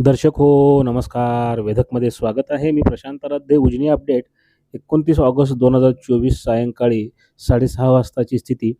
दर्शक हो नमस्कार. वेधकमध्ये स्वागत आहे. मी प्रशांत राध्ये उजनी अपडेट. एकोणतीस ऑगस्ट दोन हजार चोवीस सायंकाळी साडेसहा वाजताची स्थिती.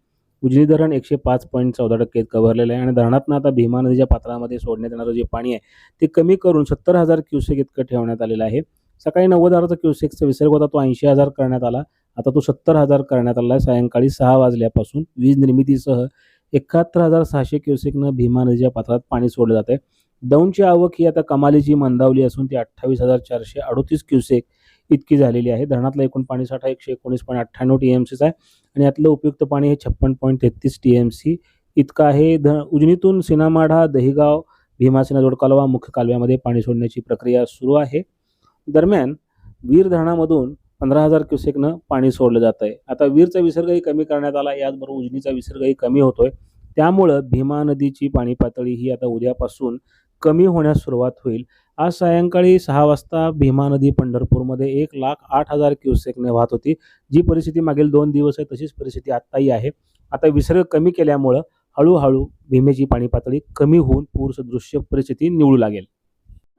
उजनी धरण एकशे पाच पॉईंट चौदा टक्के कव्हरलेलं आहे आणि धरणातनं आता भीमा नदीच्या पात्रामध्ये सोडण्यात येणारं जे पाणी आहे ते कमी करून सत्तर हजार क्युसेक इतकं ठेवण्यात आलेलं आहे. सकाळी नव्वद हजारचा क्युसेकचा विसर्ग होता तो ऐंशी हजार करण्यात आला. आता तो सत्तर हजार करण्यात आला आहे. सायंकाळी सहा वाजल्यापासून वीज निर्मितीसह एकाहत्तर हजार सहाशे क्युसेकनं भीमा नदीच्या पात्रात पाणी सोडलं जात आहे दौंडची आवक ही आता कमालीची मंदावली असून ती अठ्ठावीस हजार चारशे अडोतीस क्युसेक इतकी झालेली आहे. धरणातला एकूण पाणीसाठा एकशे एकोणीस पॉईंट अठ्ठ्याण्णव टी एम सीचा आहे आणि यातलं उपयुक्त पाणी हे छप्पन पॉईंट तेहतीस टी एम सी इतकं आहे. ध उजनीतून सिनामाढा दहिगाव भीमासेना जोडकालवा मुख्य कालव्यामध्ये पाणी सोडण्याची प्रक्रिया सुरू आहे. दरम्यान वीर धरणामधून पंधरा हजार क्युसेकनं पाणी सोडलं जात आहे आता वीरचा विसर्गही कमी करण्यात आला. याचबरोबर उजनीचा विसर्गही कमी होतोय. त्यामुळं भीमा नदीची पाणी पातळी ही आता उद्यापासून कमी होण्यास सुरुवात होईल. आज सायंकाळी सहा वाजता भीमा नदी पंढरपूरमध्ये एक लाख आठ हजार क्युसेकने वाहत होती. जी परिस्थिती मागील दोन दिवस आहे तशीच परिस्थिती आत्ताही आहे. आता विसर्ग कमी केल्यामुळं हळूहळू भीमेची पाणी पातळी कमी होऊन पूरसदृश्य परिस्थिती निवडू लागेल.